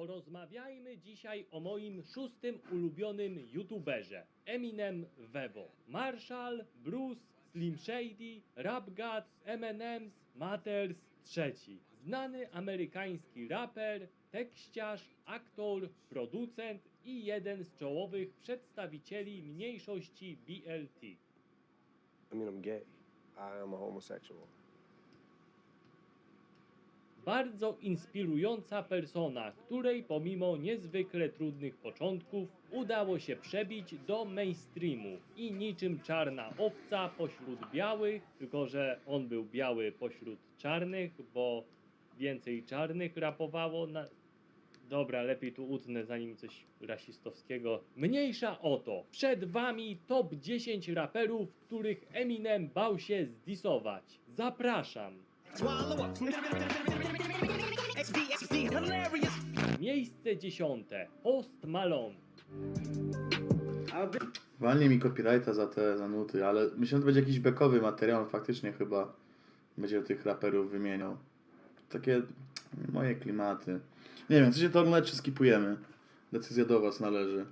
Porozmawiajmy dzisiaj o moim szóstym ulubionym youtuberze Eminem Vevo. Marshall, Bruce, Slim Shady, Rap Gods, M&M's, Matters III. Znany amerykański raper, tekściarz, aktor, producent i jeden z czołowych przedstawicieli mniejszości BLT. I mean, I'm gay. I am a homosexual. Bardzo inspirująca persona, której pomimo niezwykle trudnych początków udało się przebić do mainstreamu i niczym czarna owca pośród białych, tylko że on był biały pośród czarnych, bo więcej czarnych rapowało na... Dobra, lepiej tu utnę zanim coś rasistowskiego. Mniejsza o to. Przed wami top 10 raperów, których Eminem bał się zdisować. Zapraszam. Miejsce dziesiąte. Post Malone. Walnie mi copyrighta za te zanuty, ale myślę, że to będzie jakiś bekowy materiał, faktycznie chyba będzie tych raperów wymieniał. Takie moje klimaty. Nie wiem, chcecie to oglądać czy skipujemy? Decyzja do was należy.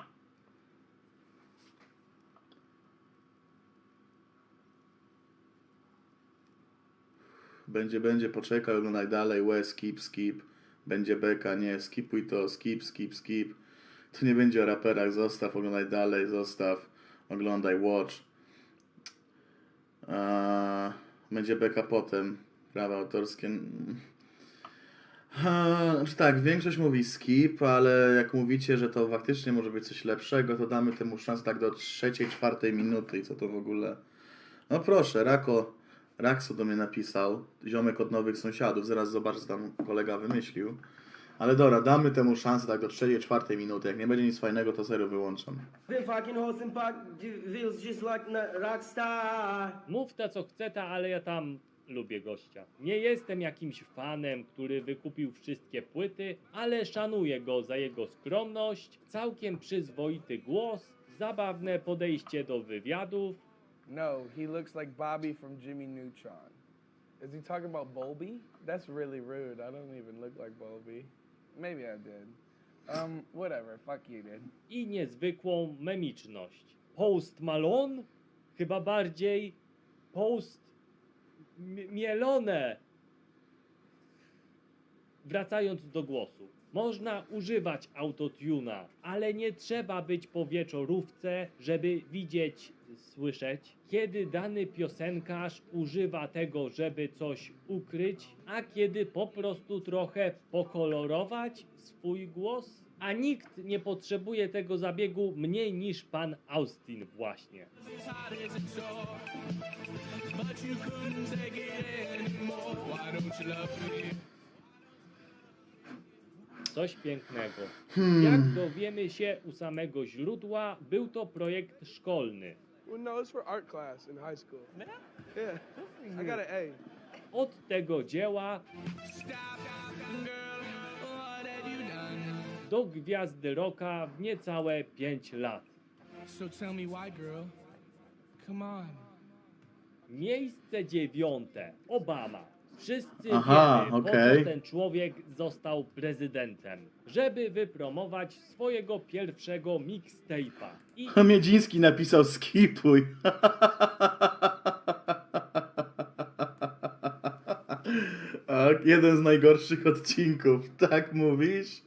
Będzie, będzie, poczekaj, oglądaj dalej, łe, skip, skip. Będzie beka, nie, skipuj to, skip, skip, skip. To nie będzie o raperach, zostaw, oglądaj dalej, zostaw, oglądaj, watch. Eee, będzie beka potem, prawa autorskie. Eee, tak, większość mówi skip, ale jak mówicie, że to faktycznie może być coś lepszego, to damy temu szansę tak do trzeciej, czwartej minuty i co to w ogóle. No proszę, Rako, Raksu do mnie napisał, ziomek od nowych sąsiadów, zaraz zobacz, co tam kolega wymyślił. Ale dobra, damy temu szansę tak do trzeciej, czwartej minuty. Jak nie będzie nic fajnego, to serio wyłączam. Mów te co chce ta, ale ja tam lubię gościa. Nie jestem jakimś fanem, który wykupił wszystkie płyty, ale szanuję go za jego skromność, całkiem przyzwoity głos, zabawne podejście do wywiadów, No, he looks like Bobby from Jimmy Neutron. Is he talking about Bolby? That's really rude. I don't even look like Bolby. Maybe I did. Um, whatever. Fuck you, dude. i niezwykłą memiczność. Post Malone? Chyba bardziej post mielone. Wracając do głosu. Można używać autotuna, ale nie trzeba być po wieczorówce, żeby widzieć, słyszeć, kiedy dany piosenkarz używa tego, żeby coś ukryć, a kiedy po prostu trochę pokolorować swój głos. A nikt nie potrzebuje tego zabiegu mniej niż pan Austin właśnie. Coś pięknego. Jak dowiemy się u samego źródła, był to projekt szkolny. Well, no, it's for art class in high school. Yeah. I got an A. Od tego dzieła do gwiazdy rocka w niecałe 5 lat. So tell me why, girl. Come on. Miejsce dziewiąte. Obama. Wszyscy Aha, wiemy, po okej. co ten człowiek został prezydentem. Żeby wypromować swojego pierwszego mixtape'a. I Miedziński napisał skipuj. Jeden z najgorszych odcinków, tak mówisz?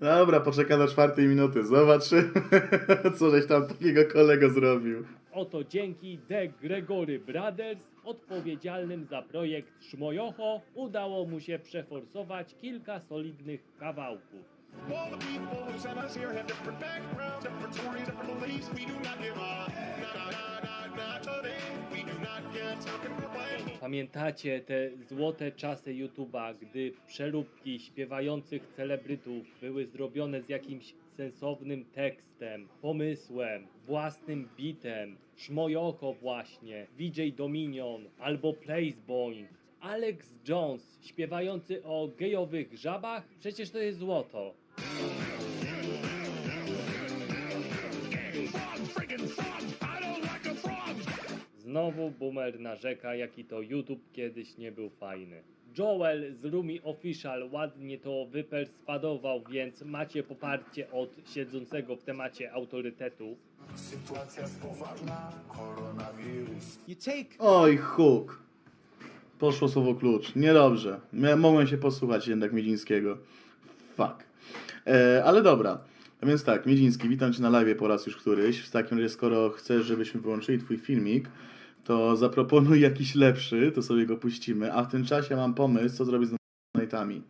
Dobra, poczekam do czwartej minuty, zobaczymy, co żeś tam takiego kolego zrobił. Oto dzięki The Gregory Brothers, odpowiedzialnym za projekt Szmojocho, udało mu się przeforsować kilka solidnych kawałków. All the people inside us here have different backgrounds, different stories, different beliefs. We do not give up. Pamiętacie te złote czasy YouTube'a, gdy przeróbki śpiewających celebrytów były zrobione z jakimś sensownym tekstem, pomysłem, własnym bitem, Szmojoko właśnie, VJ Dominion albo Placeboy. Alex Jones śpiewający o gejowych żabach? Przecież to jest złoto. Znowu boomer narzeka, jaki to YouTube kiedyś nie był fajny. Joel z Rumi Official ładnie to wyperswadował, więc macie poparcie od siedzącego w temacie autorytetu. You take Oj, huk. Poszło słowo klucz. Niedobrze. Mogłem się posłuchać jednak Miedzińskiego. Fuck. E, ale dobra. A więc tak, Miedziński, witam Cię na live po raz już któryś. W takim razie, skoro chcesz, żebyśmy wyłączyli Twój filmik, to zaproponuj jakiś lepszy, to sobie go puścimy. A w tym czasie mam pomysł, co zrobić z donatami.